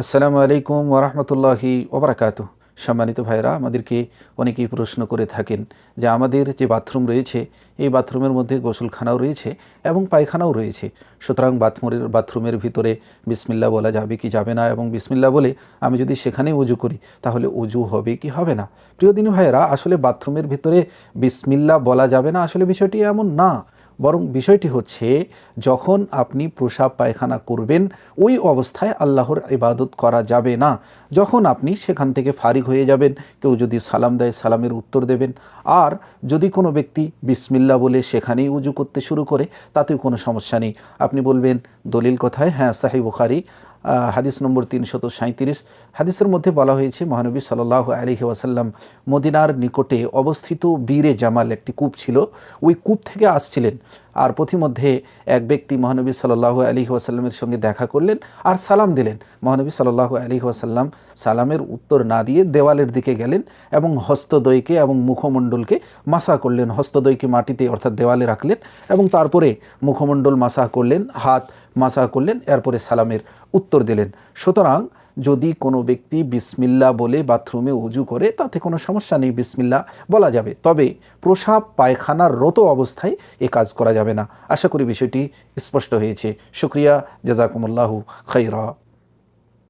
আসসালামু আলাইকুম ওরহমতুল্লাহি ওবরাকাত সম্মানিত ভাইরা আমাদেরকে অনেকেই প্রশ্ন করে থাকেন যে আমাদের যে বাথরুম রয়েছে, এই বাথরুমের মধ্যে গোসলখানাও রয়েছে এবং পায়খানাও রয়েছে। সুতরাং বাথরুমের বাথরুমের ভিতরে বিসমিল্লা বলা যাবে কি যাবে না এবং বিসমিল্লা বলে আমি যদি সেখানে উজু করি, তাহলে উজু হবে কি হবে না? প্রিয় দিনী ভাইয়েরা, আসলে বাথরুমের ভিতরে বিসমিল্লা বলা যাবে না আসলে বিষয়টি এমন না। বরং বিষয়টি হচ্ছে যখন আপনি প্রসাব পায়খানা করবেন ওই অবস্থায় আল্লাহর ইবাদত করা যাবে না। যখন আপনি সেখান থেকে ফারিক হয়ে যাবেন কেউ যদি সালাম দেয় সালামের উত্তর দেবেন। আর যদি কোনো ব্যক্তি বিসমিল্লা বলে সেখানেই উজু করতে শুরু করে তাতেও কোনো সমস্যা নেই। আপনি বলবেন দলিল কথায়? হ্যাঁ সাহেব আহ, হাদিস নম্বর তিনশত সাঁত্রিশ হাদিসের মধ্যে বলা হয়েছে, মহানবী সাল্লাহ আলহি ওয়াসাল্লাম মদিনার নিকটে অবস্থিত বীরে জামাল একটি কূপ ছিল। ওই কূপ থেকে আসছিলেন। আর পথিমধ্যে এক ব্যক্তি মহানবী সাল্লাহ আলী ওয়াসাল্লামের সঙ্গে দেখা করলেন আর সালাম দিলেন। মহানবী সাল্লাহ আলী ওয়াসাল্লাম সালামের উত্তর না দিয়ে দেওয়ালের দিকে গেলেন এবং হস্তদ্বয়কে এবং মুখমণ্ডলকে মাসা করলেন। হস্তদ্বয়কে মাটিতে অর্থাৎ দেওয়ালে রাখলেন এবং তারপরে মুখমণ্ডল মাসা করলেন, হাত মাসা করলেন, এরপরে সালামের উত্তর দিলেন। সুতরাং যদি কোনো ব্যক্তি বিসমিল্লা বলে বাথরুমে উজু করে, তাতে কোনো সমস্যা নেই, বিসমিল্লা বলা যাবে। তবে প্রসাব, পায়খানার রত অবস্থায় এ কাজ করা যাবে না। আশা করি বিষয়টি স্পষ্ট হয়েছে। শুক্রিয়া, জাজাকুমুল্লাহু খৈরা